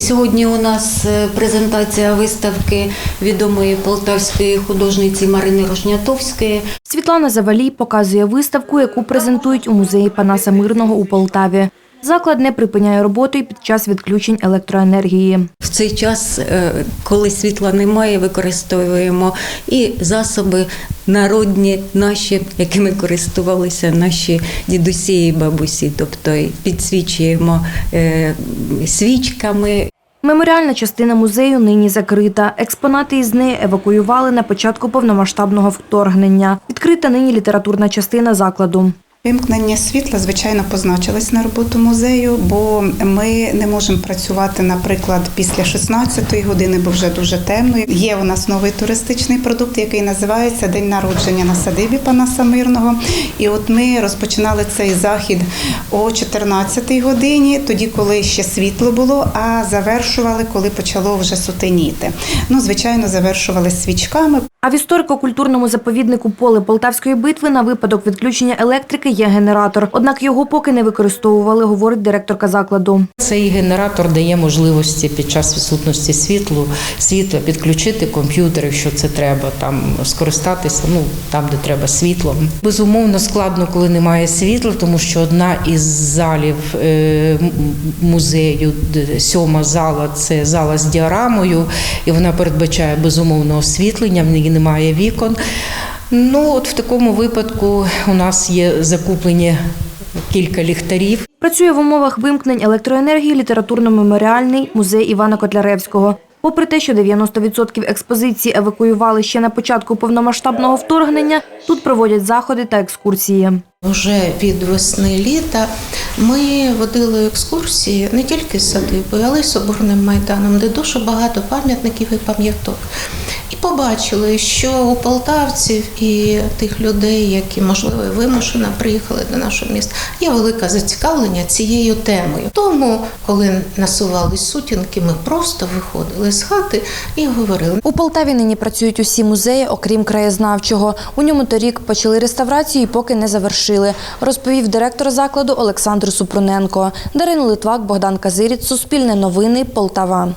Сьогодні у нас е, презентація виставки відомої полтавської художниці Марини Рожнятовської. Світлана Завалій показує виставку, яку презентують у музеї Панаса Мирного у Полтаві. Заклад не припиняє роботу і під час відключень електроенергії. В цей час, е, коли світла немає, використовуємо і засоби народні наші, якими користувалися наші дідусі і бабусі. Тобто підсвічуємо е, свічками, Меморіальна частина музею нині закрита. Експонати із неї евакуювали на початку повномасштабного вторгнення. Відкрита нині літературна частина закладу. Вимкнення світла, звичайно, позначилось на роботу музею, бо ми не можемо працювати, наприклад, після 16-ї години, бо вже дуже темно. Є у нас новий туристичний продукт, який називається День народження на садибі Панаса Мирного. І от ми розпочинали цей захід о 14-й годині, тоді, коли ще світло було, а завершували, коли почало вже сутеніти. Ну, звичайно, завершували свічками. А в історико-культурному заповіднику поле Полтавської битви на випадок відключення електрики є генератор. Однак його поки не використовували, говорить директорка закладу. Цей генератор дає можливості під час відсутності світлу світла підключити комп'ютер, якщо це треба, там скористатися. Ну там, де треба світло. Безумовно, складно, коли немає світла, тому що одна із залів е, музею, сьома зала, це зала з діарамою, і вона передбачає безумовно освітлення. В немає вікон. Ну от в такому випадку у нас є закуплені кілька ліхтарів. Працює в умовах вимкнень електроенергії літературно-меморіальний музей Івана Котляревського. Попри те, що 90% експозиції евакуювали ще на початку повномасштабного вторгнення, тут проводять заходи та екскурсії. Уже від весни літа ми водили екскурсії не тільки з садибою, але й соборним майданом, де дуже багато пам'ятників і пам'яток. Побачили, що у полтавців і тих людей, які можливо вимушено приїхали до нашого міста, є велике зацікавлення цією темою. Тому, коли насувались сутінки, ми просто виходили з хати і говорили. У Полтаві нині працюють усі музеї, окрім краєзнавчого. У ньому торік почали реставрацію і поки не завершили, розповів директор закладу Олександр Супруненко. Дарина Литвак, Богдан Казиріць, Суспільне новини, Полтава.